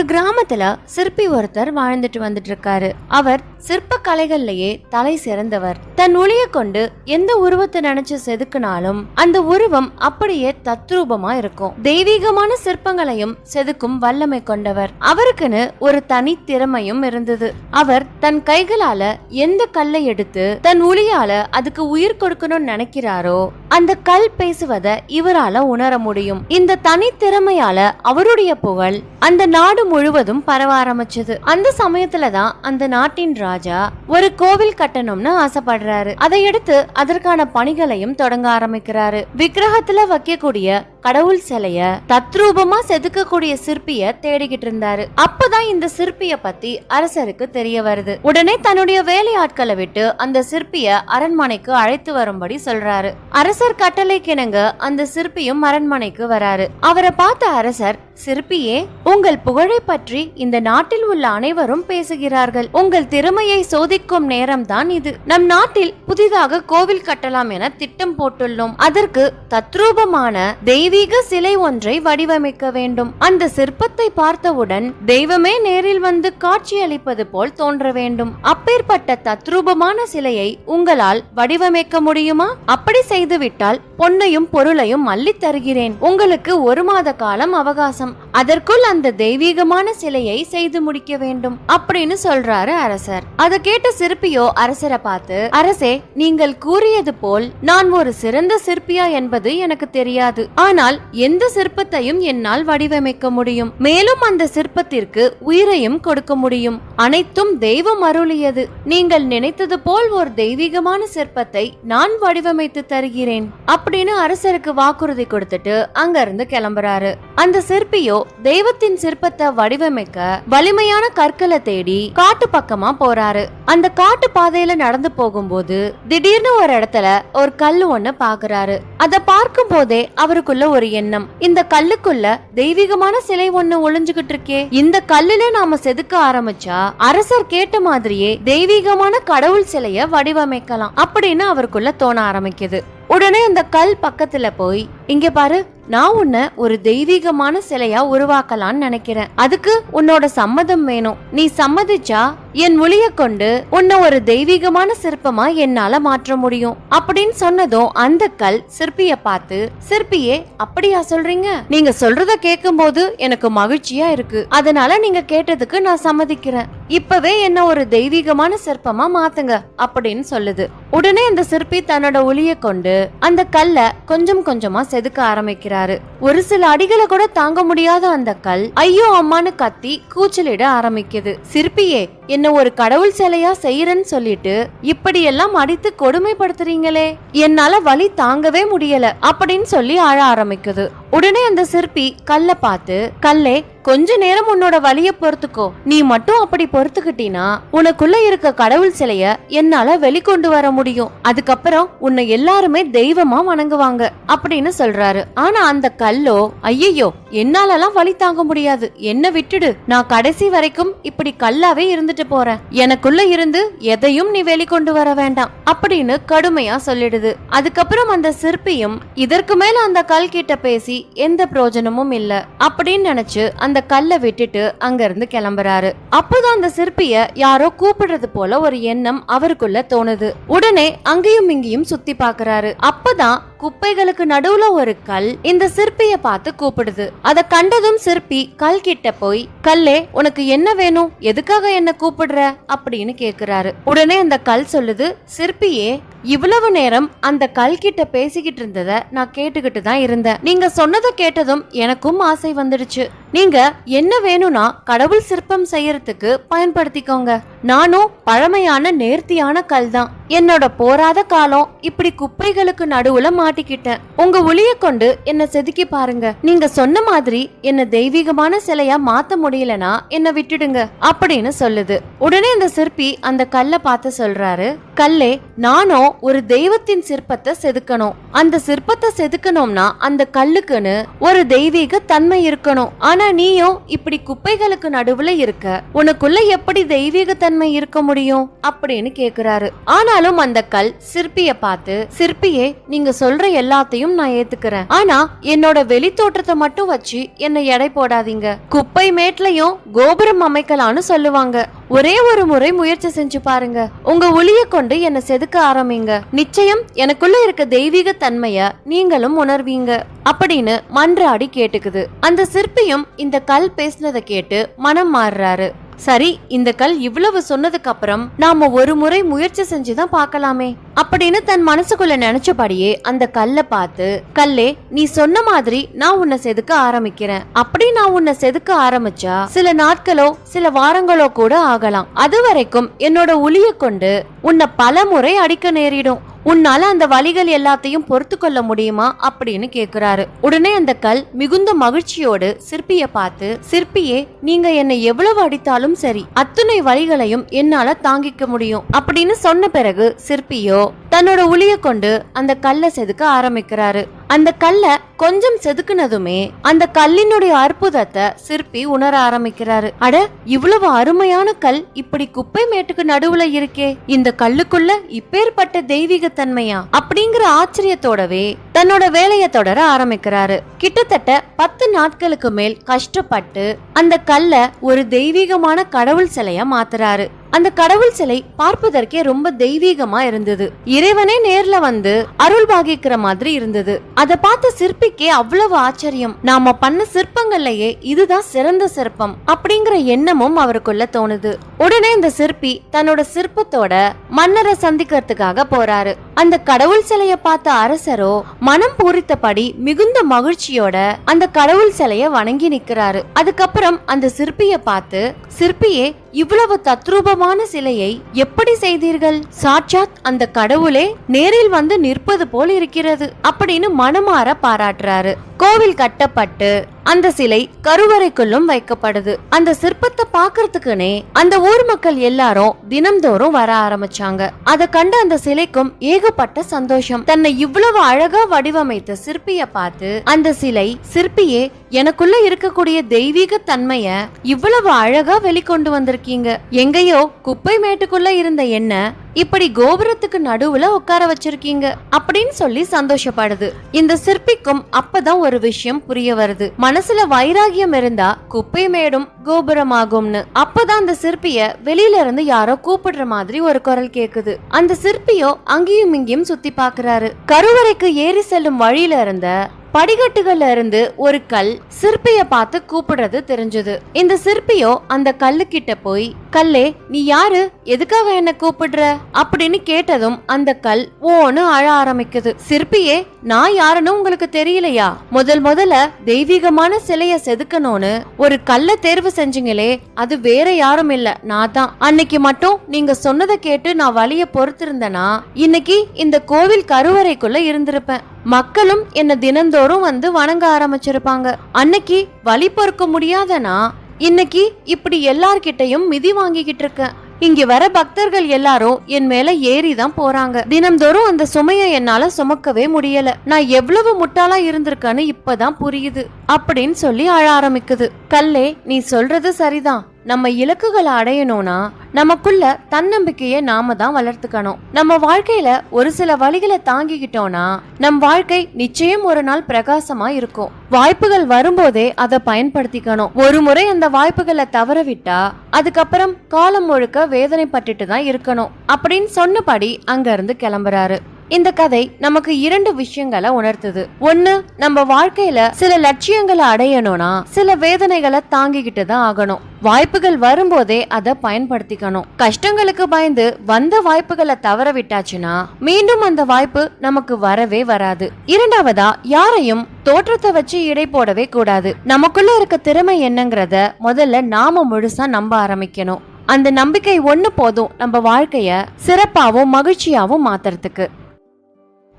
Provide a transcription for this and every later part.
ஒரு கிராமத்துல சிற்பி ஒருத்தர் வாழ்ந்துட்டு வந்துட்டு இருக்காரு. அவர் சிற்ப கலைகள்லயே தலை சிறந்தவர். தன் ஒளிய கொண்டு எந்த உருவத்தை நினைச்சு செதுக்குனாலும் அந்த உருவம் அப்படியே தத்ரூபமா இருக்கும். தெய்வீகமான சிற்பங்களையும் செதுக்கும் வல்லமை கொண்டவர். அவருக்குன்னு ஒரு தனி திறமையும் இருந்தது. அவர் தன் கைகளால எந்த கல்லை எடுத்து தன் ஒளியால அதுக்கு உயிர் கொடுக்கணும்னு நினைக்கிறாரோ அந்த கல் பேசுவத இவரால உணர முடியும். இந்த தனி திறமையால அவருடைய புகழ் அந்த நாடு முழுவதும் பரவ ஆரம்பிச்சது. அந்த சமயத்துலதான் அந்த நாட்டின் ராஜா ஒரு கோவில் கட்டணும்னு ஆசைப்படுறாரு. அதையடுத்து அதற்கான பணிகளையும் தொடங்க ஆரம்பிக்கிறாரு. விக்கிரகத்துல வைக்கக்கூடிய கடவுள் சிலைய தத்ரூபமா செதுக்கக்கூடிய சிற்பிய தேடிக்கிட்டு இருந்தாரு. அப்பதான் இந்த சிற்பிய பத்தி அரசருக்கு தெரிய வருது. உடனே தன்னுடைய வேலையாட்களை விட்டு அந்த சிற்பிய அரண்மனைக்கு அழைத்து வரும்படி சொல்றாரு. அரசர் கட்டளை கிணங்க அந்த சிற்பியும் அரண்மனைக்கு வராரு. அவரை பார்த்த அரசர் சிற்பியே உங்கள் புகழை பற்றி இந்த நாட்டில் உள்ள அனைவரும் பேசுகிறார்கள். உங்கள் திறமையை சோதிக்கும் நேரம்தான் இது. நம் நாட்டில் புதிதாக கோவில் கட்டலாம் என திட்டம் போட்டுள்ளோம். அதற்கு தத்ரூபமான தெய்வீக சிலை ஒன்றை வடிவமைக்க வேண்டும். அந்த சிற்பத்தை பார்த்தவுடன் தெய்வமே நேரில் வந்து காட்சியளிப்பது போல் தோன்ற வேண்டும். அப்பேற்பட்ட தத்ரூபமான சிலையை உங்களால் வடிவமைக்க முடியுமா? அப்படி செய்துவிட்டால் பொன்னையும் பொருளையும் மல்லித் தருகிறேன். உங்களுக்கு ஒரு மாத காலம் அவகாசம். அதற்குள் அந்த தெய்வீகமான சிலையை செய்து முடிக்க வேண்டும் அப்படின்னு சொல்றாரு அரசர். அதை கேட்ட சிற்பியோ அரசரை பார்த்து அரசே நீங்கள் கூறியது போல் நான் ஒரு சிறந்த சிற்பியா என்பது எனக்கு தெரியாது. ஆனால் எந்த சிற்பத்தையும் என்னால் வடிவமைக்க முடியும். மேலும் அந்த சிற்பத்திற்கு உயிரையும் கொடுக்க முடியும். அனைத்தும் தெய்வம் அருளியது. நீங்கள் நினைத்தது போல் ஒரு தெய்வீகமான சிற்பத்தை நான் வடிவமைத்து தருகிறேன். அப்படின்னு அரசருக்கு வாக்குறுதி கொடுத்துட்டு அங்க இருந்து கிளம்புறாரு. அந்த சிற்பியோ தெய்வத்தின் சிற்பத்தை வடிவமைக்க வலிமையான கற்களை தேடி காட்டு பக்கமா போறாரு. அந்த காட்டு பாதையில நடந்து போகும்போது திடீர்னு ஒரு இடத்துல ஒரு கல்லு ஒண்ணு பாக்குறாரு. அத பார்க்கும் போதே அவருக்குள்ள ஒரு எண்ணம். இந்த கல்லுக்குள்ள தெய்வீகமான சிலை ஒண்ணு ஒளிஞ்சுகிட்டு இருக்கே. இந்த கல்லுல நாம செதுக்க ஆரம்பிச்சா அரசர் கேட்ட மாதிரியே தெய்வீகமான கடவுள் சிலைய வடிவமைக்கலாம் அப்படின்னு அவருக்குள்ள தோண ஆரம்பிக்குது. உடனே அந்த கல் பக்கத்துல போய் இங்க பாரு நான் உன்னை ஒரு தெய்வீகமான சிலையா உருவாக்கலாம்னு நினைக்கிறேன். அதுக்கு உன்னோட சம்மதம் வேணும். நீ சம்மதிச்சா என் ஒளிய கொண்டு உன்னை ஒரு தெய்வீகமான சிற்பமா என்னால மாற்ற முடியும். அப்படின்னு சொன்னதும் அந்த கல் சிற்பிய பார்த்து சிற்பியே அப்படியா சொல்றீங்க? நீங்க சொல்றத கேட்கும்போது எனக்கு மகிழ்ச்சியா இருக்கு. அதனால நீங்க கேட்டதுக்கு நான் சம்மதிக்கிறேன். இப்பவே என்ன ஒரு தெய்வீகமான சிற்பமா மாத்துங்க அப்படின்னு சொல்லுது. உடனே அந்த சிற்பி தன்னோட ஒளிய கொண்டு அந்த கல்ல கொஞ்சம் கொஞ்சமா செதுக்க ஆரம்பிக்கிறாரு. ஒரு சில அடிகளை கூட தாங்க முடியாத அந்த கல் ஐயோ அம்மான்னு கத்தி கூச்சலிட ஆரம்பிக்குது. சிற்பியே என்ன ஒரு கடவுள் சிலையா செய்யறேன்னு சொல்லிட்டு இப்படி எல்லாம் அடித்து கொடுமைப்படுத்துறீங்களே? என்னால வலி தாங்கவே முடியல அப்படின்னு சொல்லி அழ ஆரம்பிக்குது. உடனே அந்த சிற்பி கல்ல பார்த்து கல்லே கொஞ்ச நேரம் உன்னோட வலிய பொறுத்துக்கோ. நீ மட்டும் அப்படி பொறுத்துக்கிட்டீனா உனக்குள்ள இருக்க கடவுள் சிலைய என்னால வெளிக்கொண்டு வர முடியும். அதுக்கப்புறம் உன்னை எல்லாருமே தெய்வமா வணங்குவாங்க அப்படின்னு சொல்றாரு. ஆனா அந்த கல்லோ ஐயையோ என்னாலலாம் வலி தாங்க முடியாது. என்ன விட்டுடு நான் கடைசி வரைக்கும் இப்படி கல்லாவே இருந்துட்டு போறேன். எனக்குள்ள இருந்து எதையும் நீ வெளிக்கொண்டு வர வேண்டாம் அப்படின்னு கடுமையா சொல்லிடுது. அதுக்கப்புறம் அந்த சிற்பியும் இதற்கு மேல அந்த கல் கிட்ட பேசி எந்த பிரயோஜனமும் இல்ல அப்படின்னு நினைச்சு அந்த கல்லை விட்டுட்டு அங்க இருந்து கிளம்புறாரு. அப்போதான் அந்த சிற்பிய யாரோ கூப்பிடுறது போல ஒரு எண்ணம் அவருக்குள்ள தோணுது. உடனே அங்கேயும் இங்கேயும் சுத்தி பாக்குறாரு. அப்பதான் குப்பைகளுக்கு நடுவுல ஒரு கல் இந்த சிற்பிய பார்த்து கூப்பிடுது. அத கண்டதும் சிற்பி கல் கிட்ட போய் கல்லே உனக்கு என்ன வேணும்? எதுக்காக என்ன கூப்பிடுற? அப்படின்னு கேக்குறாரு. உடனே அந்த கல் சொல்லுது சிற்பியே இவ்வளவு நேரம் அந்த கல் கிட்ட பேசிக்கிட்டு இருந்தத நான் கேட்டுக்கிட்டு தான் இருந்தேன். நீங்க சொன்னதை கேட்டதும் எனக்கும் ஆசை வந்துடுச்சு. நீங்க என்ன வேணும்னா கடவுள் சிற்பம் செய்யறதுக்கு பயன்படுத்திக்கோங்க. நானும் பழமையான நேர்த்தியான கல் தான். என்னோட போராத காலம் இப்படி குப்பைகளுக்கு நடுவுல மாட்டிக்கிட்டேன். உங்க ஒளிய கொண்டு என்ன செதுக்கி பாருங்க. நீங்க சொன்ன மாதிரி என்ன தெய்வீகமான சிலையா மாத்த முடியலனா என்ன விட்டுடுங்க அப்படின்னு சொல்லுது. உடனே அந்த சிற்பி அந்த கல்லை பார்த்து சொல்றாரு கல்லே நானும் ஒரு தெய்வத்தின் சிற்பத்தை செதுக்கணும். அந்த சிற்பத்தை செதுக்கணும்னா அந்த கல்லுக்குன்னு ஒரு தெய்வீக தன்மை இருக்கணும். ஆனா நீயும் இப்படி குப்பைகளுக்கு நடுவுல இருக்க உனக்குள்ள எப்படி தெய்வீக தன்மை இருக்க முடியும் அப்படின்னு கேக்குறாரு. ஆனாலும் அந்த கல் சிற்பிய பார்த்து சிற்பியே நீங்க சொல்ற எல்லாத்தையும் நான் ஏத்துக்கிறேன். ஆனா என்னோட வெளி தோற்றத்தை மட்டும் வச்சு என்னை எடை போடாதீங்க. குப்பை மேட்லயும் கோபுரம் அமைக்கலாம்னு சொல்லுவாங்க. ஒரே ஒரு முறை முயற்சி செஞ்சு பாருங்க. உங்க ஒளிய கொண்டு என்ன செதுக்க ஆரம்பிங்க. நிச்சயம் எனக்குள்ள இருக்க தெய்வீக தன்மைய நீங்களும் உணர்வீங்க. அப்படின்னு மன்றாடி கேட்டுக்குது. அந்த சிற்பியும் இந்த கல் பேசினதை கேட்டு மனம் மாறுறாரு. சரி இந்த கல் இவ்வளவு சொன்னதுக்கு அப்புறம் நாம ஒரு முறை முயற்சி செஞ்சுதான் பார்க்கலாமே. அப்படின்னு தன் மனசுக்குள்ள நினைச்சபடியே அந்த கல்லை பார்த்து கல்லே நீ சொன்ன மாதிரி நான் உன்னை செதுக்க ஆரம்பிக்கிறேன். அப்படி நான் உன்னை செதுக்க ஆரம்பிச்சா சில நாட்களோ சில வாரங்களோ கூட ஆகலாம். அது வரைக்கும் என்னோட ஒளிய கொண்டு உன்னை பல முறை அடிக்க நேரிடும். உன்னால அந்த வலிகள் எல்லாத்தையும் பொறுத்து கொள்ள முடியுமா அப்படின்னு கேக்குறாரு. உடனே அந்த கல் மிகுந்த மகிழ்ச்சியோடு சிற்பிய பார்த்து சிற்பியே நீங்க என்னை எவ்வளவு அடித்தாலும் சரி அத்துணை வலிகளையும் என்னால தாங்கிக்க முடியும் அப்படின்னு சொன்ன பிறகு சிற்பியோ தன்னோட உளிய கொண்டு அந்த கல்லை செதுக்க ஆரம்பிக்கிறாரு. அந்த கல்லை கொஞ்சம் செதுக்குனதுமே அந்த கல்லினுடைய அற்புதத்தை சிற்பி உணர ஆரம்பிக்கிறாரு. அட இவ்வளவு அருமையான கல் இப்படி குப்பை மேட்டுக்கு நடுவுல இருக்கே. இந்த கல்லுக்குள்ள இப்பேற்பட்ட தெய்வீக தன்மையா அப்படிங்கிற ஆச்சரியத்தோடவே தன்னோட வேலையை தொடர ஆரம்பிக்கிறாரு. கிட்டத்தட்ட பத்து நாட்களுக்கு மேல் கஷ்டப்பட்டு அந்த கல்ல ஒரு தெய்வீகமான கடவுள் சிலையா மாத்துறாரு. அந்த கடவுள் சிலை பார்ப்பதற்கே ரொம்ப தெய்வீகமா இருந்தது. இறைவனே நேர்ல வந்து அருள் பாகிக்கிற மாதிரி இருந்தது. அதை பார்த்த சிற்பிக்கே அவ்வளவு ஆச்சரியம். நாம பண்ண சிற்பங்கள்லயே இதுதான் சிறந்த சிற்பம் அப்படிங்கிற எண்ணமும் அவருக்குள்ள தோணுது. உடனே இந்த சிற்பி தன்னோட சிற்பத்தோட மன்னரை சந்திக்கிறதுக்காக போறாரு. அந்த கடவுள் சிலைய பார்த்த அரசரோ மனம் பூரித்தபடி மிகுந்த மகிழ்ச்சியோட அந்த கடவுள் சிலைய வணங்கி நிக்கிறாரு. அதுக்கப்புறம் அந்த சிற்பிய பார்த்து சிற்பியே இவ்வளவு தத்ரூபமான சிலையை எப்படி செய்தீர்கள்? சாட்சாத் அந்த கடவுளே நேரில் வந்து நிற்பது போல் இருக்கிறது அப்படின்னு மனமாற பாராட்டுறாரு. கோவில் கட்டப்பட்டு அந்த சிலை கருவறைக்குள்ளும் வைக்கப்படுது. அந்த சிற்பத்தை பாக்குறதுக்குனே அந்த ஊர் மக்கள் எல்லாரும் தினம்தோறும் வர ஆரம்பிச்சாங்க. அத கண்ட அந்த சிலைக்கும் ஏகப்பட்ட சந்தோஷம். தன்னை இவ்வளவு அழகா வடிவமைத்த சிற்பிய பார்த்து அந்த சிலை சிற்பியே எனக்குள்ள இருக்கக்கூடிய தெய்வீக தன்மைய இவ்வளவு அழகா வெளிக்கொண்டு வந்திருக்கீங்க. எங்கேயோ குப்பை மேட்டுக்குள்ள இருந்த என்ன இப்படி கோபுரத்துக்கு நடுவுல உட்கார வச்சிருக்கீங்க அப்படின்னு சொல்லி சந்தோஷப்படுது. இந்த சிற்பிக்கும் அப்பதான் ஒரு விஷயம் புரிய வருது. மனசுல வைராகியம் இருந்தா குப்பை மேடும் கோபுரமாகும்னு. அப்பதான் அந்த சிற்பிய வெளியில இருந்து யாரோ கூப்பிடுற மாதிரி ஒரு குரல் கேக்குது. அந்த சிற்பியோ அங்கேயும் இங்கேயும் சுத்தி பாக்குறாரு கருவறைக்கு ஏறி செல்லும் வழியில இருந்த படிக்கட்டுகள்ல இருந்து ஒரு கல் சிற்பிய பார்த்து கூப்பிடுறது தெரிஞ்சது. இந்த சிற்பியோ அந்த கல்லு கிட்ட போய் கல்லே நீ யாரு? எதுக்காக என்ன கூப்பிடுற? அப்படின்னு கேட்டதும் அந்த கல் ஓன்னு அழ ஆரம்பிக்குது. சிற்பியே நான் யாருன்னு உங்களுக்கு தெரியலையா? முதல் முதல்ல தெய்வீகமான சிலைய செதுக்கணும்னு ஒரு கல்ல தேர்வு செஞ்சீங்களே அது வேற யாரும் இல்ல. நான் தான். அன்னைக்கு மட்டும் நீங்க சொன்னதை கேட்டு நான் வழிய பொறுத்திருந்தேனா இன்னைக்கு இந்த கோவில் கருவறைக்குள்ள இருந்திருப்பேன். மக்களும் என்ன தினந்தோறும் வந்து வணங்க ஆரம்பிச்சிருப்பாங்க. அன்னைக்கு வழி பொறுக்க முடியாதனா இன்னைக்கு இப்படி எல்லார்கிட்டயும் மிதி வாங்கிக்கிட்டு இருக்கேன் இங்க வர பக்தர்கள் எல்லாரும் என் மேல ஏறி தான் போறாங்க. தினம்தோறும் அந்த சுமையை என்னால சுமக்கவே முடியல. நான் எவ்வளவு முட்டாளா இருந்திருக்கேன்னு இப்பதான் புரியுது. அப்படின்னு சொல்லி அழ ஆரம்பிக்குது. கல்லே நீ சொல்றது சரிதான். நம்ம இலக்குகளை அடையணும்னா நமக்குள்ள தன்னம்பிக்கையை நாம தான் வளர்த்துக்கணும். நம்ம வாழ்க்கையில ஒரு சில வழிகளை தாங்கிக்கிட்டோம்னா நம் வாழ்க்கை நிச்சயம் ஒரு நாள் பிரகாசமா இருக்கும். வாய்ப்புகள் வரும்போதே அதை பயன்படுத்திக்கணும். ஒரு முறை அந்த வாய்ப்புகளை தவற விட்டா அதுக்கப்புறம் காலம் முழுக்க வேதனைப்பட்டுட்டு தான் இருக்கணும். அப்படின்னு சொன்னபடி அங்க இருந்து கிளம்புறாரு. இந்த கதை நமக்கு இரண்டு விஷயங்களை உணர்த்துது. ஒண்ணு நம்ம வாழ்க்கையில சில லட்சியங்களை அடையணும்னா சில வேதனைகளை தாங்கிக்கிட்டு தான் ஆகணும். வாய்ப்புகள் வரும்போதே அதை பயன்படுத்திக்கணும். கஷ்டங்களுக்கு பயந்து வந்த வாய்ப்புகளை தவற விட்டாச்சுன்னா மீண்டும் அந்த வாய்ப்பு நமக்கு வரவே வராது. இரண்டாவதா யாரையும் தோற்றத்தை வச்சு இடை போடவே கூடாது. நமக்குள்ள இருக்க திறமை என்னங்கிறத முதல்ல நாம முழுசா நம்ப ஆரம்பிக்கணும். அந்த நம்பிக்கை ஒண்ணு போதும் நம்ம வாழ்க்கைய சிறப்பாகவும் மகிழ்ச்சியாகவும் மாத்துறதுக்கு.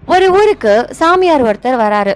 ஒரு ஊருக்கு சாமியார் ஒருத்தர் வராரு.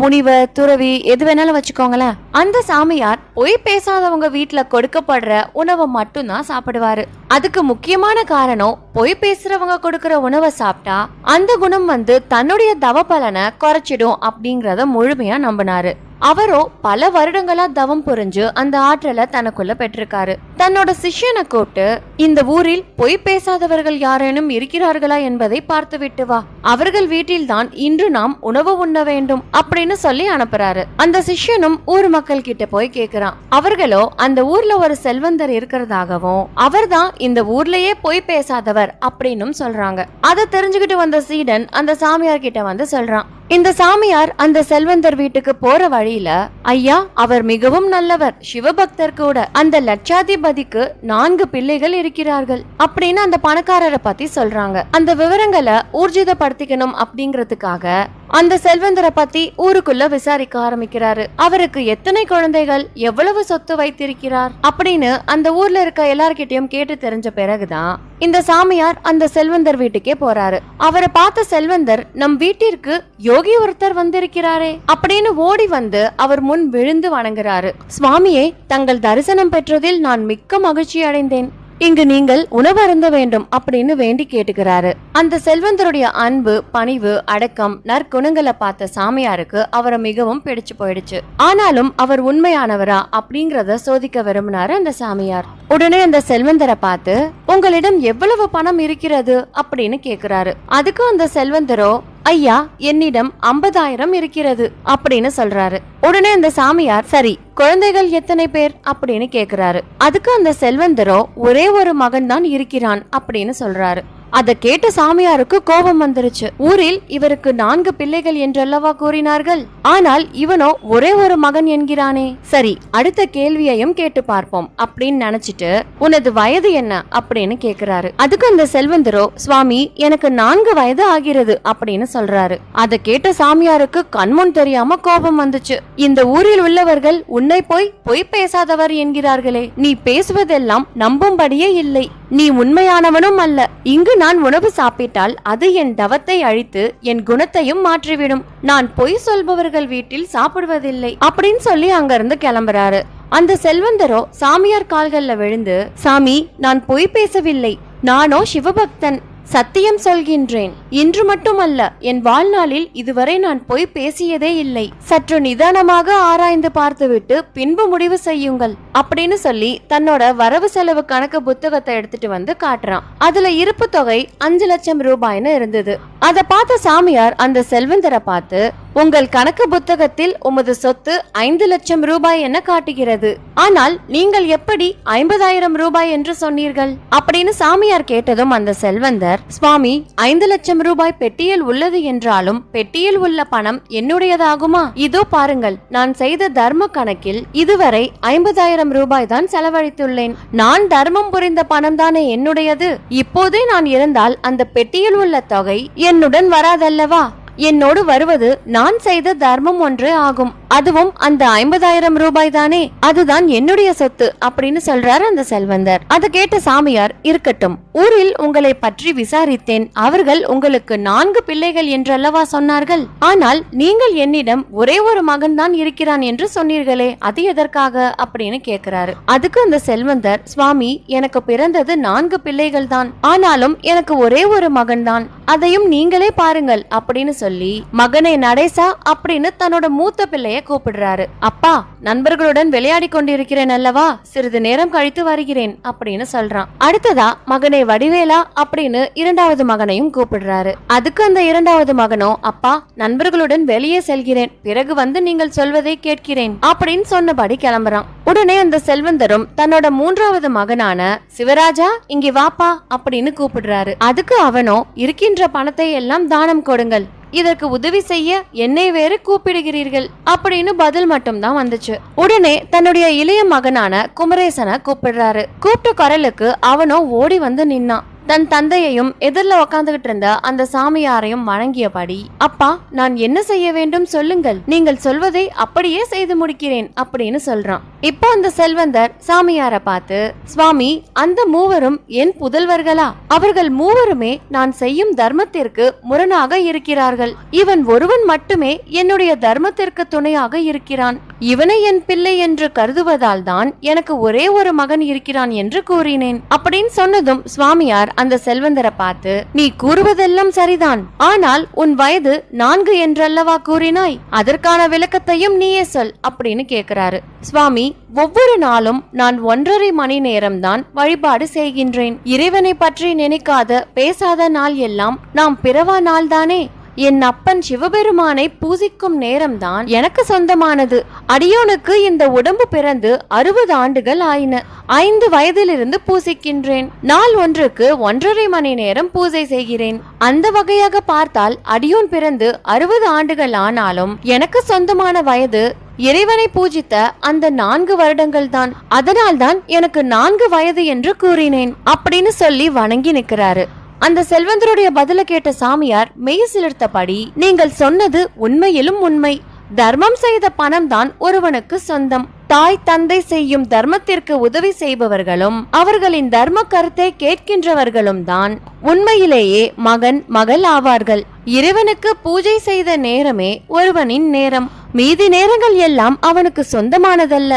முனிவர் துறவி எது வேணாலும் வச்சுக்கோங்களேன். அந்த சாமியார் பொய் பேசாதவங்க வீட்டுல கொடுக்கப்படுற உணவை மட்டும்தான் சாப்பிடுவாரு. அதுக்கு முக்கியமான காரணம் பொய் பேசுறவங்க கொடுக்கற உணவை சாப்பிட்டா அந்த குணம் வந்து தன்னுடைய தவ பலனை குறைச்சிடும் அப்படிங்கறத முழுமையா நம்பினாரு. அவரோ பல வருடங்களா தவம் புரிஞ்சு அந்த ஆற்றலை தனக்குள்ள பெற்றிருக்காரு. தன்னோட சிஷ்யனை கூப்பிட்டு இந்த ஊரில் பொய் பேசாதவர்கள் யாரேனும் இருக்கிறார்களா என்பதை பார்த்து விட்டு வா. அவர்கள் வீட்டில்தான் இன்று நாம் உணவு உண்ண வேண்டும் அப்படின்னு சொல்லி அனுப்புறாரு. அந்த சிஷ்யனும் ஊர் மக்கள் கிட்ட போய் கேக்குறான். அவர்களோ அந்த ஊர்ல ஒரு செல்வந்தர் இருக்கிறதாகவும் அவர்தான் இந்த ஊர்லயே பொய் பேசாதவர் அப்படின்னும் சொல்றாங்க. அதை தெரிஞ்சுக்கிட்டு வந்த சீடன் அந்த சாமியார் கிட்ட வந்து சொல்றான். இந்த சாமியார் அந்த செல்வந்தர் வீட்டுக்கு போற வழியில ஐயா அவர் மிகவும் நல்லவர். சிவபக்தர் கூட. அந்த லட்சாதிபதிக்கு நான்கு பிள்ளைகள் இருக்கிறார்கள். அப்படின்னு அந்த பணக்காரரை பத்தி சொல்றாங்க. அந்த விவரங்களை ஊர்ஜிதப்படுத்திக்கணும் அப்படிங்கறதுக்காக அந்த செல்வந்தரை பத்தி ஊருக்குள்ள விசாரிக்க ஆரம்பிக்கிறாரு. அவருக்கு எத்தனை குழந்தைகள் எவ்வளவு சொத்து வைத்திருக்கிறார் அப்படின்னு அந்த ஊர்ல இருக்க எல்லார்கிட்டயும் கேட்டு தெரிஞ்ச பிறகுதான் இந்த சாமியார் அந்த செல்வந்தர் வீட்டுக்கே போறாரு. அவரை பார்த்த செல்வந்தர் நம் வீட்டிற்கு யோகி ஒருத்தர் வந்திருக்கிறாரே அப்படின்னு ஓடி வந்து அவர் முன் விழுந்து வணங்குறாரு. சுவாமியே தங்கள் தரிசனம் பெற்றதில் நான் மிக்க மகிழ்ச்சி அடைந்தேன். இங்கு நீங்கள் உணவு அருந்த வேண்டும் அப்படின்னு வேண்டி கேட்டுக்கிறாரு. அந்த செல்வந்தருடைய அன்பு பணிவு அடக்கம் நற்குணங்களை பார்த்த சாமியாருக்கு அவரை மிகவும் பிடிச்சு போயிடுச்சு. ஆனாலும் அவர் உண்மையானவரா அப்படிங்கறத சோதிக்க விரும்பினாரு அந்த சாமியார். உடனே அந்த செல்வந்தரை பார்த்து உங்களிடம் எவ்வளவு பணம் இருக்கிறது? அப்படின்னு கேக்குறாரு. அதுக்கு அந்த செல்வந்தரோ ஐயா என்னிடம் ஐம்பதாயிரம் இருக்கிறது அப்படின்னு சொல்றாரு. உடனே அந்த சாமியார் சரி குழந்தைகள் எத்தனை பேர் அப்படின்னு கேக்குறாரு. அதுக்கு அந்த செல்வந்தரோ ஒரே ஒரு மகன் தான் இருக்கிறான் அப்படின்னு சொல்றாரு. அதை கேட்ட சாமியாருக்கு கோபம் வந்துருச்சு. ஊரில் இவருக்கு நான்கு பிள்ளைகள் என்றல்லவா கூறினார்கள்? ஆனால் இவனோ ஒரே ஒரு மகன் என்கிறானே. சரி அடுத்த கேள்வியையும் கேட்டு பார்ப்போம் அப்படின்னு நினைச்சிட்டு உனது வயது என்ன? அப்படின்னு கேக்குறாரு. அதுக்கு அந்த செல்வந்தரோ சுவாமி எனக்கு நான்கு வயது ஆகிறது அப்படின்னு சொல்றாரு. அதை கேட்ட சாமியாருக்கு கண்முன் தெரியாம கோபம் வந்துச்சு. இந்த ஊரில் உள்ளவர்கள் உன்னை போய் பொய் பேசாதவர் என்கிறார்களே. நீ பேசுவதெல்லாம் நம்பும்படியே இல்லை. நீ உண்மையானவனும் அல்ல. இங்கு நான் உணவு சாப்பிட்டால் அது என் தவத்தை அழித்து என் குணத்தையும் மாற்றிவிடும். நான் பொய் சொல்பவர்கள் வீட்டில் சாப்பிடுவதில்லை. அப்படின்னு சொல்லி அங்கிருந்து கிளம்புறாரு. அந்த செல்வந்தரோ சாமியார் கால்கள்ல விழுந்து சாமி நான் பொய் பேசவில்லை. நானோ சிவபக்தன். சத்தியம் சொல்கின்றேன். இன்று மட்டுமல்ல என் வாழ்நாளில் இதுவரை நான் போய் பேசியதே இல்லை. சற்று நிதானமாக ஆராய்ந்து பார்த்துவிட்டு பின்பு முடிவு செய்யுங்கள் அப்படின்னு சொல்லி தன்னோட வரவு செலவு கணக்கு புத்தகத்தை எடுத்துட்டு வந்து காட்டுறான். அதுல இருப்பு தொகை அஞ்சு லட்சம் ரூபாய்னு இருந்தது. அதை பார்த்த சாமியார் அந்த செல்வந்தரை பார்த்து உங்கள் கணக்கு புத்தகத்தில் உமது சொத்து ஐந்து லட்சம் ரூபாய் என காட்டுகிறது. ஆனால் நீங்கள் எப்படி ஐம்பதாயிரம் ரூபாய் என்று சொன்னீர்கள்? அப்படின்னு சாமியார் கேட்டதும் அந்த செல்வந்தர் சுவாமி ஐந்து லட்சம் ரூபாய் பெட்டியில் உள்ளது என்றாலும் பெட்டியில் உள்ள பணம் என்னுடையதாகுமா? இதோ பாருங்கள் நான் செய்த தர்ம கணக்கில் இதுவரை ஐம்பதாயிரம் ரூபாய் தான் செலவழித்துள்ளேன். நான் தர்மம் புரிந்த பணம் தானே என்னுடையது? இப்போதே நான் இருந்தால் அந்த பெட்டியில் உள்ள தொகை என்னுடன் வராதல்லவா? என்னோடு வருவது நான் செய்த தர்மம் ஒன்றே ஆகும். அதுவும் அந்த ஐம்பதாயிரம் ரூபாய் தானே? அதுதான் என்னுடைய சொத்து அப்படின்னு சொல்றாரு அந்த செல்வந்தர். அதை கேட்ட சாமியார் இருக்கட்டும் ஊரில் உங்களை பற்றி விசாரித்தேன். அவர்கள் உங்களுக்கு நான்கு பிள்ளைகள் என்றல்லவா சொன்னார்கள்? ஆனால் நீங்கள் என்னிடம் ஒரே ஒரு மகன் தான் இருக்கிறான் என்று சொன்னீர்களே அது எதற்காக? அப்படின்னு கேக்குறாரு. அதுக்கு அந்த செல்வந்தர் சுவாமி எனக்கு பிறந்தது நான்கு பிள்ளைகள் தான். ஆனாலும் எனக்கு ஒரே ஒரு மகன் தான் அதையும் நீங்களே பாருங்கள் அப்படின்னு சொல்லி மகனை நடேசா அப்படின்னு தன்னோட மூத்த பிள்ளைய கூப்பிடுறாரு. அப்பா நண்பர்களுடன் விளையாடி கொண்டிருக்கிறேன் அல்லவா? சிறிது நேரம் கழித்து வருகிறேன் அப்படின்னு சொல்றான். அடுத்ததா மகனை வடிவேலா? அப்படின்னு இரண்டாவது மகனையும் கூப்பிடுறாரு. அதுக்கு அந்த இரண்டாவது மகனோ? அப்பா நண்பர்களுடன் வெளியே செல்கிறேன். பிறகு வந்து நீங்கள் சொல்வதை கேட்கிறேன் அப்படின்னு சொன்னபடி கிளம்புறான். உடனே அந்த செல்வந்தரும் தன்னோட மூன்றாவது மகனான சிவராஜா இங்கே வாப்பா அப்படின்னு கூப்பிடுறாரு. அதுக்கு அவனோ இருக்கின்ற பணத்தை எல்லாம் தானம் கொடுங்கள் இதற்கு உதவி செய்ய என்னை வேறு கூப்பிடுகிறீர்கள் அப்படின்னு பதில் மட்டும் தான் வந்துச்சு. உடனே தன்னுடைய இளைய மகனான குமரேசனை கூப்பிடுறாரு. கூப்பிட்ட குரலுக்கு அவனோ ஓடி வந்து நின்னான். தன் தந்தையையும் எதிரில் உக்காந்துகிட்டு இருந்த அந்த சாமியாரையும் வணங்கியபடி அப்பா நான் என்ன செய்ய வேண்டும் சொல்லுங்கள். நீங்கள் சொல்வதை அப்படியே செய்து முடிக்கிறேன் அப்படின்னு சொல்றான். இப்போ அந்த செல்வந்தர் சாமியாரை பார்த்து சுவாமி அந்த மூவரும் என் புதல்வர்களா? அவர்கள் மூவருமே நான் செய்யும் தர்மத்திற்கு முரணாக இருக்கிறார்கள். இவன் ஒருவன் மட்டுமே என்னுடைய தர்மத்திற்கு துணையாக இருக்கிறான். இவனை என் பிள்ளை என்று கருதுவதால் தான் எனக்கு ஒரே ஒரு மகன் இருக்கிறான் என்று கூறினேன் அப்படின்னு சொன்னதும் சுவாமியார் அந்த செல்வந்தரை பார்த்து நீ கூறுவதெல்லாம் சரிதான். ஆனால் உன் வயது நான்கு என்றல்லவா கூறினாய்? அதற்கான விளக்கத்தையும் நீயே சொல் அப்படின்னு கேக்குறாரு. சுவாமி ஒவ்வொரு நாளும் நான் ஒன்றரை மணி நேரம்தான் வழிபாடு செய்கின்றேன். இறைவனை பற்றி நினைக்காத பேசாத நாள் எல்லாம் நாம் பிறவா நாள்தானே? என் அப்பன் சிவபெருமானை பூசிக்கும் நேரம்தான் எனக்கு சொந்தமானது. அடியோனுக்கு இந்த உடம்பு பிறந்து அறுபது ஆண்டுகள் ஆயின. ஐந்து வயதிலிருந்து பூசிக்கின்றேன். நாள் ஒன்றுக்கு ஒன்றரை மணி நேரம் பூஜை செய்கிறேன். அந்த வகையாக பார்த்தால் அடியோன் பிறந்து அறுபது ஆண்டுகள் ஆனாலும் எனக்கு சொந்தமான வயது இறைவனை பூஜித்த அந்த நான்கு வருடங்கள் தான் அதனால்தான் எனக்கு நான்கு வயது என்று கூறினேன். அப்படின்னு சொல்லி வணங்கி நிற்கிறாரு. அந்த செல்வந்தருடைய பதில கேட்ட சாமியார் மெய் சிலிர்த்தபடி நீங்கள் சொன்னது உண்மையிலும் உண்மை. தர்மம் செய்த பணம் தான் ஒருவனுக்கு சொந்தம். தாய் தந்தை செய்யும் தர்மத்திற்கு உதவி செய்பவர்களும் அவர்களின் தர்ம கருத்தை கேட்கின்றவர்களும் தான். உண்மையிலேயே மகன் மகள் ஆவார்கள். இறைவனுக்கு பூஜை செய்த நேரமே ஒருவனின் நேரம். மீதி நேரங்கள் எல்லாம் அவனுக்கு சொந்தமானதல்ல.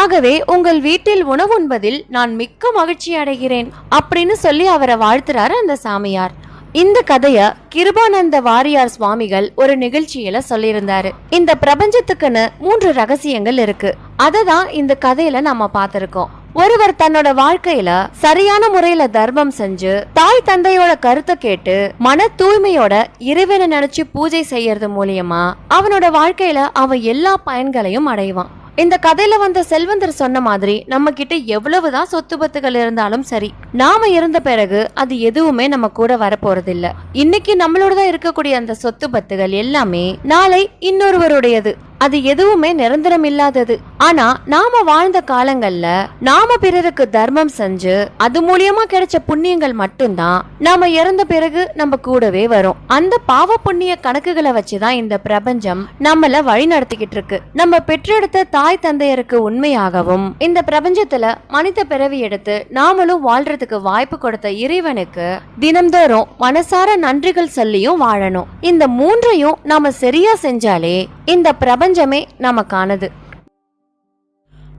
ஆகவே உங்கள் வீட்டில் உணவுண்பதில் நான் மிக்க மகிழ்ச்சி அடைகிறேன் அப்படின்னு சொல்லி அவரை வாழ்த்துறாரு அந்த சாமியார். இந்த கதைய கிருபானந்த வாரியார் சுவாமிகள் ஒரு நிகழ்ச்சியில சொல்லியிருந்தாரு. இந்த பிரபஞ்சத்துக்குன்னு மூன்று ரகசியங்கள் இருக்கு. அதை தான் இந்த கதையில நம்ம பார்த்திருக்கோம். ஒருவர் தன்னோட வாழ்க்கையில சரியான முறையில தர்மம் செஞ்சு தாய் தந்தையோட கருத்தை கேட்டு மன தூய்மையோட இறைவனை நினைச்சு பூஜை செய்யறது மூலியமா அவனோட வாழ்க்கையில அவன் எல்லா பயன்களையும் அடைவான். இந்த கதையில வந்த செல்வந்தர் சொன்ன மாதிரி நம்ம கிட்ட எவ்வளவுதான் சொத்து பத்துகள் இருந்தாலும் சரி நாம இருந்த பிறகு அது எதுவுமே நம்ம கூட வரப்போறதில்ல. இன்னைக்கு நம்மளோட தான் இருக்கக்கூடிய அந்த சொத்து பத்துகள் எல்லாமே நாளை இன்னொருவருடையது. அது எதுவுமே நிரந்தரம் இல்லாதது ஆனா நாம வாழ்ந்த காலங்கள்ல நாம பிறருக்கு தர்மம் செஞ்சு அது மூலியமா கிடைச்ச புண்ணியங்கள் மட்டும்தான் நாம இறந்த பிறகு நம்ம கூடவே வரும். அந்த பாவ புண்ணிய கணக்குகளை வச்சுதான் இந்த பிரபஞ்சம் நம்மள வழி நடத்திக்கிட்டு இருக்கு. நம்ம பெற்றெடுத்த தாய் தந்தையருக்கு உண்மையாகவும் இந்த பிரபஞ்சத்துல மனித பிறவி எடுத்து நாமளும் வாழ்றதுக்கு வாய்ப்பு கொடுத்த இறைவனுக்கு தினம்தோறும் மனசார நன்றிகள் சொல்லியும் வாழணும். இந்த மூன்றையும் நாம சரியா செஞ்சாலே இந்த பிரபஞ்சமே நமக்கானது.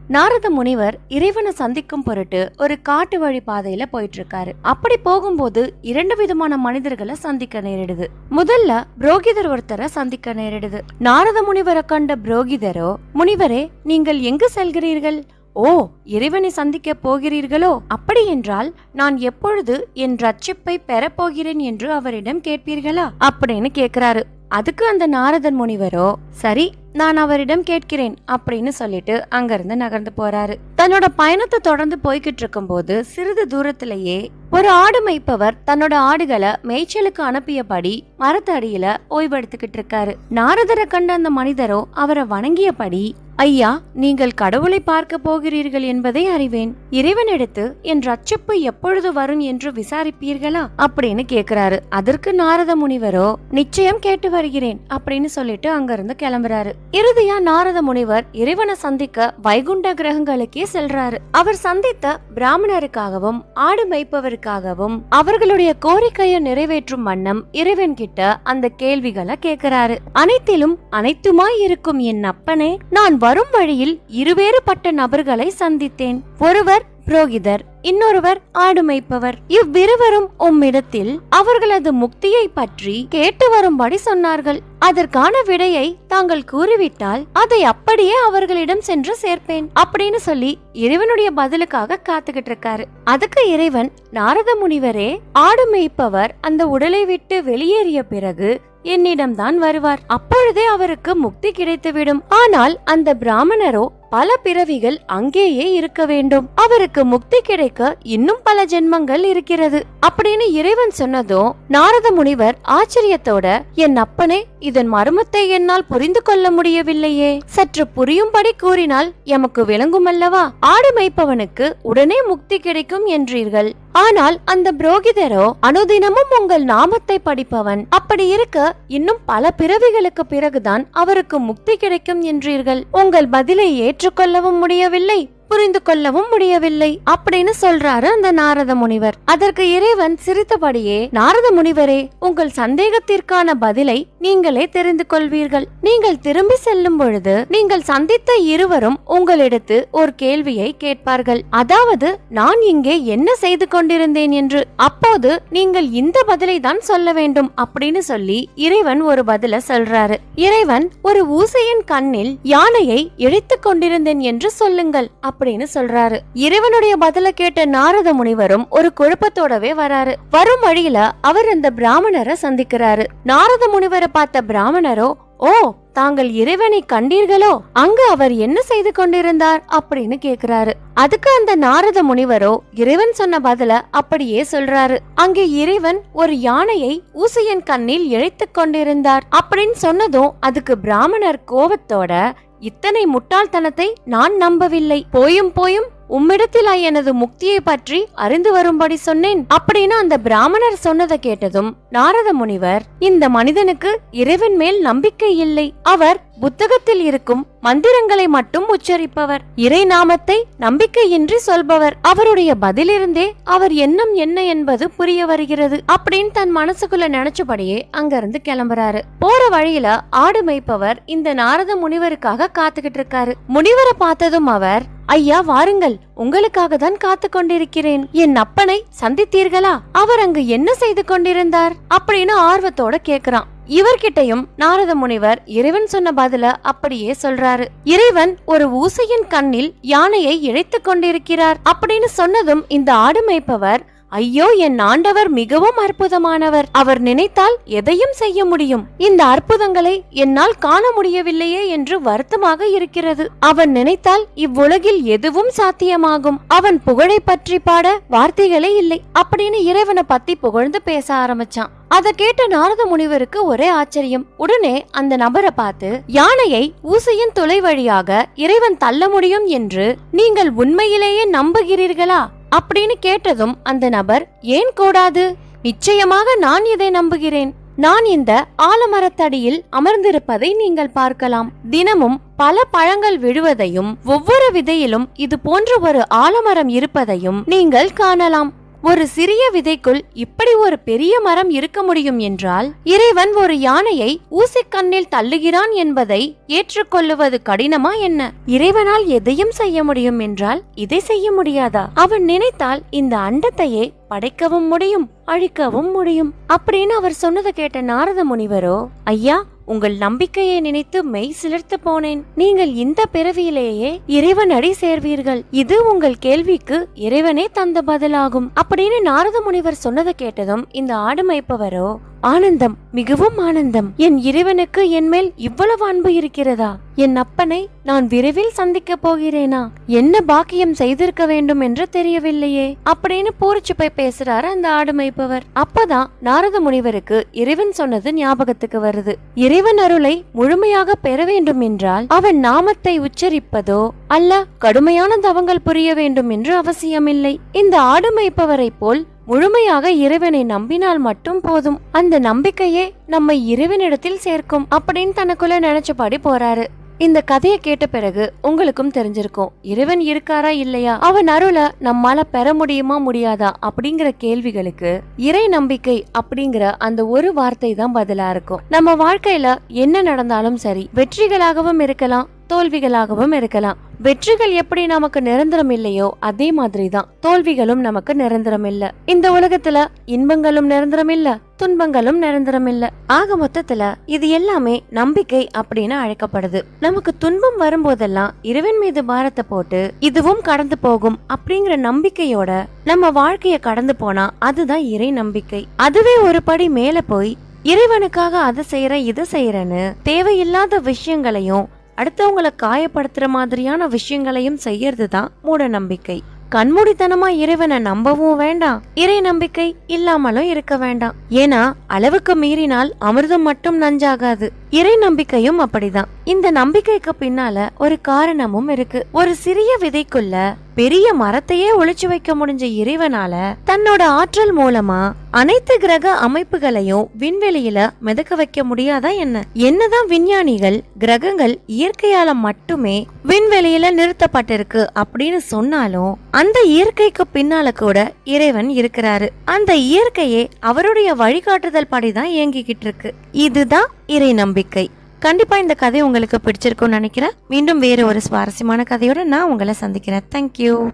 நாரத முனிவர் இறைவனை சந்திக்கும் பொருட்டு ஒரு காட்டு வழி பாதையில போயிட்டு இருக்காரு அப்படி போகும்போது இரண்டு விதமான மனிதர்களை சந்திக்க நேரிடுது. முதல்ல புரோகிதர் ஒருத்தரை சந்திக்க நேரிடுது. நாரத முனிவரை கண்ட புரோகிதரோ முனிவரே நீங்கள் எங்கு செல்கிறீர்கள்? ஓ இறைவனை சந்திக்க போகிறீர்களோ? அப்படி என்றால் நான் எப்பொழுது என் ரட்சிப்பை பெறப்போகிறேன் என்று அவரிடம் கேட்பீர்களா? அப்படின்னு கேக்குறாரு. அதுக்கு அந்த நாரதன் முனிவரோ சரி நான் அவரிடம் கேட்கிறேன் அப்படின்னு சொல்லிட்டு அங்கிருந்து நகர்ந்து போறாரு. தன்னோட பயணத்தை தொடர்ந்து போய்கிட்டு இருக்கும்போது சிறிது தூரத்திலேயே ஒரு ஆடு மேய்ப்பவர் தன்னோட ஆடுகளை மேய்ச்சலுக்கு அனுப்பியபடி மரத்தடியில ஓய்வெடுத்துக்கிட்டு இருக்காரு. நாரதரை கண்ட அந்த மனிதரோ அவரை வணங்கியபடி ஐயா நீங்கள் கடவுளை பார்க்க போகிறீர்கள் என்பதை அறிவேன். இறைவனிடத்து என் ரட்சிப்பு எப்பொழுது வரும் என்று விசாரிப்பீர்களா? அப்படின்னு கேக்குறாரு. அதற்கு நாரத முனிவரோ நிச்சயம் கேட்டு வருகிறேன் அப்படின்னு சொல்லிட்டு அங்கிருந்து கிளம்புறாரு. இறுதியா நாரத முனிவர் இறைவனை சந்திக்க வைகுண்ட கிரகங்களுக்கே செல்றாரு. அவர் சந்தித்த பிராமணருக்காகவும் ஆடு மேய்ப்பவருக்காகவும் அவர்களுடைய கோரிக்கையை நிறைவேற்றும் வண்ணம் இறைவன் கிட்ட அந்த கேள்விகளை கேக்குறாரு. அனைத்திலும் அனைத்துமாய் இருக்கும் என் அப்பனே நான் வரும் வழியில் இருவேறுபட்ட நபர்களை சந்தித்தேன். ஒருவர் புரோகிதர் இன்னொருவர் ஆடு மேய்ப்பவர் இவ்விருவரும் உம்மிடத்தில் அவர்களது முக்தியை பற்றி கேட்டு வரும்படி சொன்னார்கள். அதற்கான விடையை தாங்கள் கூறிவிட்டால் அதை அப்படியே அவர்களிடம் சென்று சேர்ப்பேன் அப்படின்னு சொல்லி இறைவனுடைய பதிலுக்காக காத்துக்கிட்டு இருக்காரு அதுக்கு இறைவன் நாரத முனிவரே ஆடு மேய்ப்பவர் அந்த உடலை விட்டு வெளியேறிய பிறகு என்னிடம்தான் வருவார். அப்பொழுதே அவருக்கு முக்தி கிடைத்துவிடும். ஆனால் அந்த பிராமணரோ பல பிறவிகள் அங்கேயே இருக்க வேண்டும். அவருக்கு முக்தி கிடைக்க இன்னும் பல ஜென்மங்கள் இருக்கிறது. அப்படின்னு இறைவன் சொன்னதும் நாரத முனிவர் ஆச்சரியத்தோட என் அப்பனே இதன் மர்மத்தை என்னால் புரிந்து கொள்ள முடியவில்லையே. சற்று புரியும்படி கூறினால் எமக்கு விளங்கும் அல்லவா ஆடு மேய்ப்பவனுக்கு உடனே முக்தி கிடைக்கும் என்றீர்கள். ஆனால் அந்த புரோகிதரோ அனுதினமும் உங்கள் நாமத்தை படிப்பவன். அப்படி இருக்க இன்னும் பல பிறவிகளுக்கு பிறகுதான் அவருக்கு முக்தி கிடைக்கும் என்றீர்கள். உங்கள் பதிலை ஏற்றுக்கொள்ளவும் முடியவில்லை. புரிந்து கொள்ளவும் முடியவில்லை. அப்படின்னு சொல்றாரு அந்த நாரத முனிவர். அதற்கு இறைவன் சிரித்தபடியே நாரத முனிவரே உங்கள் சந்தேகத்திற்கான பதிலை நீங்களே தெரிந்து கொள்வீர்கள் நீங்கள் திரும்பி செல்லும் பொழுது நீங்கள் சந்தித்த இருவரும் உங்களிடத்து ஒரு கேள்வியை கேட்பார்கள். அதாவது நான் இங்கே என்ன செய்து கொண்டிருந்தேன் என்று. அப்போது நீங்கள் இந்த பதிலை தான் சொல்ல வேண்டும் அப்படின்னு சொல்லி இறைவன் ஒரு பதில சொல்றாரு. இறைவன் ஒரு ஊசையின் கண்ணில் யானையை இழைத்துக் கொண்டிருந்தேன் என்று சொல்லுங்கள். அப்படின்னு சொல்றாரு. இறைவனுடைய பதில கேட்ட நாரத முனிவரும் ஒரு குழப்பத்தோடவே வராரு. வரும் வழியில அவர் அந்த பிராமணரை சந்திக்கிறாரு. நாரத முனிவரை பார்த்த பிராமணரோ ஓ தாங்கள் இறைவனை கண்டீர்களோ? அங்கு அவர் என்ன செய்து கொண்டிருந்தார்? அப்படின்னு கேக்குறாரு. அதுக்கு அந்த நாரத முனிவரோ இறைவன் சொன்ன பதில அப்படியே சொல்றாரு. அங்கே இறைவன் ஒரு யானையை ஊசியன் கண்ணில் இழைத்துக் கொண்டிருந்தார். அப்படின்னு சொன்னதும் அதுக்கு பிராமணர் கோபத்தோட இத்தனை முட்டாள்தனத்தை நான் நம்பவில்லை. போயும் போயும் உம்மிடத்தில் எனது முக்தியை பற்றி அறிந்து வரும்படி சொன்னேன். அப்படின்னு அந்த பிராமணர் சொன்னதை கேட்டதும் நாரத முனிவர் இந்த மனிதனுக்கு இறைவன் மேல் நம்பிக்கை இல்லை. அவர் புத்தகத்தில் இருக்கும் மந்திரங்களை மட்டும் உச்சரிப்பவர். இறை நாமத்தை நம்பிக்கையின்றி சொல்பவர். அவருடைய பதிலிருந்தே அவர் எண்ணம் என்ன என்பது புரிய வருகிறது. அப்படின்னு தன் மனசுக்குள்ள நினைச்சபடியே அங்கிருந்து கிளம்புறாரு. போற வழியில ஆடு மேய்ப்பவர் இந்த நாரத முனிவருக்காக காத்துக்கிட்டு இருக்காரு. முனிவரை பார்த்ததும் அவர் ஐயா வாருங்கள் உங்களுக்காக தான் காத்து கொண்டிருக்கிறேன். என் அப்பனை சந்தித்தீர்களா? அவர் அங்கு என்ன செய்து கொண்டிருந்தார்? அப்படின்னு ஆர்வத்தோட கேக்குறான். இவர்கிட்டயும் நாரத முனிவர் இறைவன் சொன்ன பதில அப்படியே சொல்றாரு. இறைவன் ஒரு ஊசையின் கண்ணில் யானையை இழைத்து கொண்டிருக்கிறார் அப்படின்னு சொன்னதும் இந்த ஆடு மேய்ப்பவர் ஐயோ என் ஆண்டவர் மிகவும் அற்புதமானவர். அவர் நினைத்தால் எதையும் செய்ய முடியும். இந்த அற்புதங்களை என்னால் காண முடியவில்லையே என்று வருத்தமாக இருக்கிறது. அவன் நினைத்தால் இவ்வுலகில் எதுவும் சாத்தியமாகும். அவன் புகழை பற்றி பாட வார்த்தைகளே இல்லை. அப்படின்னு இறைவனை பத்தி புகழ்ந்து பேச ஆரம்பிச்சான். அதை கேட்ட நாரத முனிவருக்கு ஒரே ஆச்சரியம். உடனே அந்த நபரை பார்த்து யானையை ஊசையின் துளை வழியாக இறைவன் தள்ள முடியும் என்று நீங்கள் உண்மையிலேயே நம்புகிறீர்களா? அப்படின்னு கேட்டதும் அந்த நபர் ஏன் கூடாது? நிச்சயமாக நான் இதை நம்புகிறேன். நான் இந்த ஆலமரத்தடியில் அமர்ந்திருப்பதை நீங்கள் பார்க்கலாம். தினமும் பல பழங்கள் விழுவதையும் ஒவ்வொரு விதையிலும் இது போன்ற ஒரு ஆலமரம் இருப்பதையும் நீங்கள் காணலாம். ஒரு சிறிய விதைக்குள் இப்படி ஒரு பெரிய மரம் இருக்க முடியும் என்றால் இறைவன் ஒரு யானையை ஊசிக்கண்ணில் தள்ளுகிறான் என்பதை ஏற்றுக்கொள்ளுவது கடினமா என்ன? இறைவனால் எதையும் செய்ய முடியும் என்றால் இதை செய்ய முடியாதா? அவன் நினைத்தால் இந்த அண்டத்தையே படைக்கவும் முடியும் அழிக்கவும் முடியும். அப்படின்னு அவர் சொன்னதை கேட்ட நாரத முனிவரோ ஐயா உங்கள் நம்பிக்கையை நினைத்து மெய் சிலிர்த்து போனேன். நீங்கள் இந்த பிறவியிலேயே இறைவன் அடி சேர்வீர்கள். இது உங்கள் கேள்விக்கு இறைவனே தந்த பதிலாகும். அப்படின்னு நாரத முனிவர் சொன்னதை கேட்டதும் இந்த ஆடு மேய்ப்பவரோ ஆனந்தம் மிகவும் ஆனந்தம். என் இறைவனுக்கு என் மேல் இவ்வளவு அன்பு இருக்கிறதா? என் அப்பனை நான் விரைவில் சந்திக்க போகிறேனா? என்ன பாக்கியம் செய்திருக்க வேண்டும் என்று தெரியவில்லையே. அப்படின்னு பூரிச்சு போய் பேசுறாரு அந்த ஆடு மேய்ப்பவர் அப்பதான் நாரத முனிவருக்கு இறைவன் சொன்னது ஞாபகத்துக்கு வருது. இறைவன் அருளை முழுமையாக பெற வேண்டும் என்றால் அவன் நாமத்தை உச்சரிப்பதோ அல்ல கடுமையான தவங்கள் புரிய வேண்டும் என்று அவசியமில்லை. இந்த ஆடு மேய்ப்பவரை போல் முழுமையாக இறைவனை நம்பினால் மட்டும் போதும். அந்த நம்பிக்கையே நம்மை இறைவனிடத்தில் சேர்க்கும் அப்படின்னு தனக்குள்ள நினைச்சபாடி போறாரு. இந்த கதையை கேட்ட பிறகு உங்களுக்கும் தெரிஞ்சிருக்கும் இறைவன் இருக்காரா இல்லையா? அவன் அருளை நம்மால பெற முடியுமா முடியாதா அப்படிங்கிற கேள்விகளுக்கு இறை நம்பிக்கை அப்படிங்கிற அந்த ஒரு வார்த்தை தான் பதிலா இருக்கும். நம்ம வாழ்க்கையில என்ன நடந்தாலும் சரி வெற்றிகளாகவும் இருக்கலாம் தோல்விகளாகவும் இருக்கலாம். வெற்றிகள் எப்படி நமக்கு நிரந்தரம் இல்லையோ அதே மாதிரி தான் தோல்விகளும் நமக்கு நிரந்தரம் இல்ல. இந்த உலகத்துல இன்பங்களும் நிரந்தரம் இல்ல துன்பங்களும் நிரந்தரம் இல்ல. ஆக மொத்தத்துல இது எல்லாமே நம்பிக்கை அப்படின்னு அழைக்கப்படுது. நமக்கு துன்பம் வரும்போதெல்லாம் இறைவன் மீது பாரத்தை போட்டு இதுவும் கடந்து போகும் அப்படிங்கிற நம்பிக்கையோட நம்ம வாழ்க்கைய கடந்து போனா அதுதான் இறை நம்பிக்கை. அதுவே ஒரு படி மேல போய் இறைவனுக்காக அதை செய்யற இதை செய்யறன்னு தேவையில்லாத விஷயங்களையும் அடுத்தவங்கள காயப்படுத்துற மாதிரியான விஷயங்களையும் செய்யறது தான் மூட நம்பிக்கை கண்மூடித்தனமா இறைவனை நம்பவும் வேண்டாம். இறை நம்பிக்கை இல்லாமலும் இருக்க வேண்டாம். ஏன்னா அளவுக்கு மீறினால் அமிர்தம் மட்டும் நஞ்சாகாது. இறை நம்பிக்கையும் அப்படிதான். இந்த நம்பிக்கைக்கு பின்னால ஒரு காரணமும் இருக்கு. ஒரு சிறிய விதைக்குள்ள பெரிய மரத்தையே ஒளிச்சு வைக்க முடிஞ்ச இறைவனால தன்னோட ஆற்றல் மூலமா அனைத்து கிரக அமைப்புகளையும் விண்வெளியில மிதக்க வைக்க முடியாதா என்ன? என்னதான் விஞ்ஞானிகள் கிரகங்கள் இயற்கையால மட்டுமே விண்வெளியில நிறுத்தப்பட்டிருக்கு அப்படின்னு சொன்னாலும் அந்த இயற்கைக்கு பின்னால கூட இறைவன் இருக்கிறாரு. அந்த இயற்கையே அவருடைய வழிகாட்டுதல் படிதான் இயங்கிக்கிட்டு இருக்கு. இதுதான் இறை நம்பிக்கை. கண்டிப்பா இந்த கதை உங்களுக்கு பிடிச்சிருக்கும்னு நினைக்கிறேன். மீண்டும் வேறு ஒரு சுவாரஸ்யமான கதையோட நான் உங்களை சந்திக்கிறேன். தேங்க்யூ